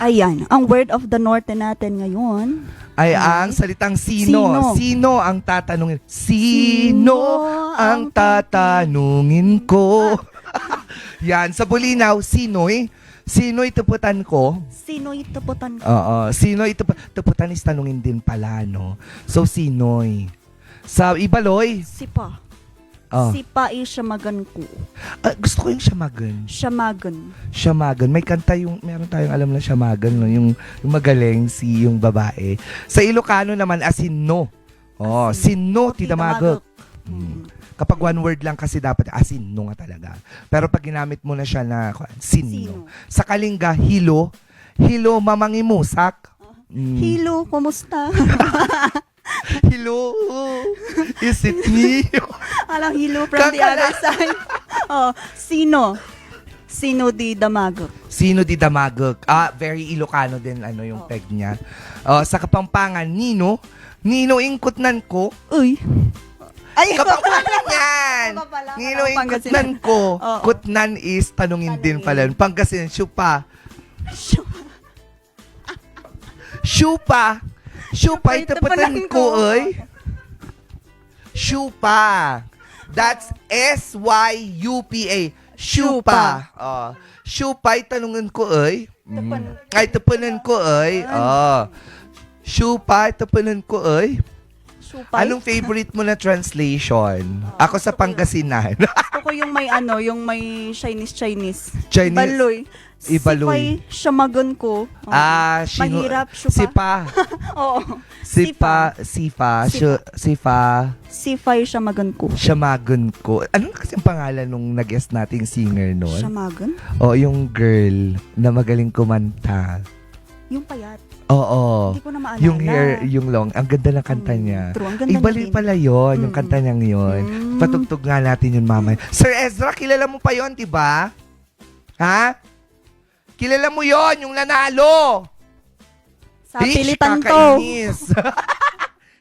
Ayan, ang word of the norte natin ngayon. Ay ang salitang sino. Sino? Sino ang tatanungin? Sino ang tatanungin ko? Yan, sa Bulinaw, sino'y? Sino'y tuputan ko? Sino'y taputan ko? Oo, sino'y tup- tuputan is tanungin din pala, no? So, sino'y? Sa Ibaloy, Si pa. Oh, Si pa ay siyamagan ko. ah, gusto ko yung Shamagan. Siyamagan. Shamagan. May kanta yung, meron tayong alam na Shamagan, no? yung, yung magaling, si yung babae. Sa Ilocano naman, asino. Oh, sino, tidamagok. Hmm. Kapag one word lang kasi dapat asino nga talaga. Pero pag ginamit mo na siya na sino. Sino? Sa Kalinga, hilo. Hilo mamangimusak. Mm. Hilo, kumusta? Hilo. Is it me? Alam, hilo from the other side. oh, sino? Sino di damagok? Sino di damagog? Ah, very Ilocano din ano yung Oh. peg niya. Oh, sa Kapampangan, Nino. Nino ingkutnan ko. Uy. Ay, Kapampangan yan! Iba pala. Nino Parang ingkutnan Pangasinan. ko. Oo. Kutnan is tanungin din Tanungin. pala. Pangasinan, syupa. Syupa. Syupa, Syupa, itaputan itapunan ko, ko. oy. Syupa. That's S-Y-U-P-A. Syupa. Oh. Syupa, itanungin ko, oy. Mm. Ay, tapunan ko, oy. Oh. Syupa, tapunan ko, oy. Supay. Anong favorite mo na translation? Ako sa Pangasinan. Gusto ko yung may ano, yung may Chinese Chinese. Chinese. Ibaloy. Ibaloy. Sipay, siyamagan ko. Oo. ah, shino, Mahirap, syupa. Sipa. Oo. Sipa. Sipa. Sipa. Sipa. Sipay, siyamagan ko. Shamagun ko. Ano kasi ang pangalan nung nag-guest nating singer noon? Siyamagan? O, yung girl na magaling kumanta. Yung payat. Oo. Hindi ko na maalala. Yung hair, yung long. Ang ganda ng kanta Mm, niya. True, ang ganda Ibalik niya din. pala yon yung Mm. kanta niyang yon. Mm. Patugtog nga natin yun mamaya. Sir Ezra, kilala mo pa yon, di ba? Ha? Kilala mo yon yung nanalo. Sa Bitch, pilitan to. kakainis.